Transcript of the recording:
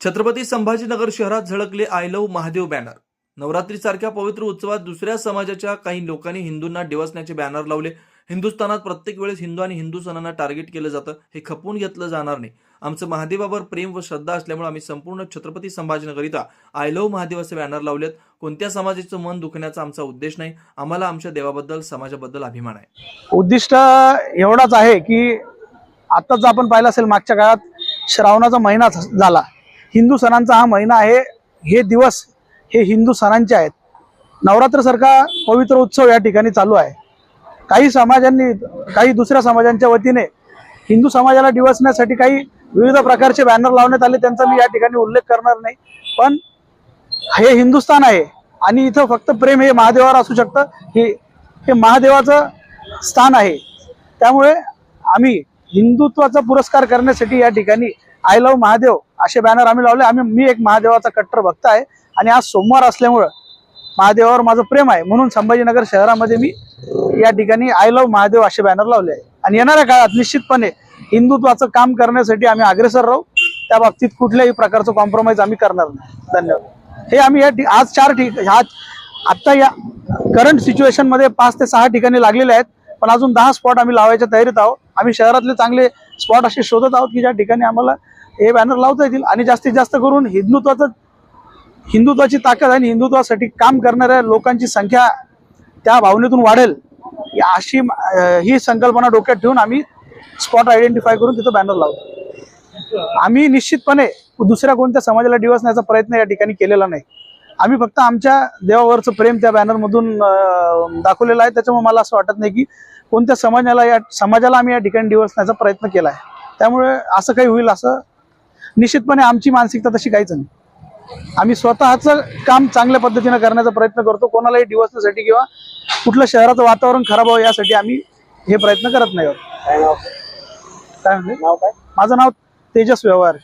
छत्रपती संभाजीनगर शहरात झळकले I love Mahadev banner. नवरात्रीसारख्या पवित्र उत्सवात दुसऱ्या समाजाच्या काही लोकांनी हिंदूंना डिवसण्याचे बॅनर लावले. हिंदुस्थानात प्रत्येक वेळेस हिंदू आणि हिंदू सणांना टार्गेट केलं जातं. हे खपवून घेतलं जाणार नाही. आमचं महादेवावर प्रेम व श्रद्धा असल्यामुळे आम्ही संपूर्ण छत्रपती संभाजीनगरिता आय लव्ह महादेव असे बॅनर लावलेत. कोणत्या समाजाचं मन दुखण्याचा आमचा उद्देश नाही. आम्हाला आमच्या देवाबद्दल समाजाबद्दल अभिमान आहे. उद्दिष्ट एवढाच आहे की आताच आपण पाहिलं असेल मागच्या काळात श्रावणाचा महिना झाला. हिंदू सणांचा हा महिना आहे. हे दिवस हे हिंदू सणांचे आहेत. नवरात्रसारखा पवित्र उत्सव या ठिकाणी चालू आहे. काही समाजांनी काही दुसऱ्या समाजांच्या वतीने हिंदू समाजाला डिवसण्यासाठी काही विविध प्रकारचे बॅनर लावण्यात आले. त्यांचा मी या ठिकाणी उल्लेख करणार नाही. पण हे हिंदुस्थान आहे आणि इथं फक्त प्रेम हे महादेवावर असू शकतं. हे हे महादेवाचं स्थान आहे. त्यामुळे आम्ही हिंदुत्वाचा पुरस्कार करण्यासाठी या ठिकाणी आय लव्ह महादेव असे बॅनर आम्ही लावले. आम्ही मी एक महादेवाचा कट्टर भक्त आहे. आणि आज सोमवार असल्यामुळं महादेवावर माझं प्रेम आहे. म्हणून संभाजीनगर शहरामध्ये मी या ठिकाणी आय लव्ह महादेव असे बॅनर लावले आहे. आणि येणाऱ्या काळात निश्चितपणे हिंदुत्वाचं काम करण्यासाठी आम्ही अग्रेसर राहू. त्या बाबतीत कुठल्याही प्रकारचं कॉम्प्रोमाइज आम्ही करणार नाही. धन्यवाद. हे आम्ही या आज चार ठिक ह्या आत्ता या करंट सिच्युएशनमध्ये पाच ते सहा ठिकाणी लागलेले आहेत. पण अजून दहा स्पॉट आम्ही लावायच्या तयारीत आहोत. आम्ही शहरातले चांगले स्पॉट असे शोधत आहोत की ज्या ठिकाणी आम्हाला हे बॅनर लावता येतील आणि जास्तीत जास्त करून हिंदुत्वाचं हिंदुत्वाची ताकद आणि हिंदुत्वासाठी काम करणाऱ्या लोकांची संख्या त्या भावनेतून वाढेल. या अशी ही संकल्पना डोक्यात ठेवून आम्ही स्पॉट आयडेंटिफाय करून तिथं बॅनर लावतो. आम्ही निश्चितपणे दुसऱ्या कोणत्या समाजाला डिवसण्याचा प्रयत्न या ठिकाणी केलेला नाही. आम्ही फक्त आमच्या देवावरचं प्रेम त्या बॅनरमधून दाखवलेलं आहे. त्याच्यामुळे मला असं वाटत नाही की कोणत्या समाजाला या समाजाला आम्ही या ठिकाणी डिवसण्याचा प्रयत्न केला आहे त्यामुळे असं काही होईल असं निश्चितपणे आमची मानसिकता तशी काहीच नाही. आम्ही स्वतःचं काम चांगल्या पद्धतीनं करण्याचा प्रयत्न करतो. कोणालाही डिवसण्यासाठी किंवा कुठलं शहराचं वातावरण खराब व्हावं यासाठी आम्ही हे प्रयत्न करत नाही आहोत. काय काय? माझं नाव तेजस व्यवहार.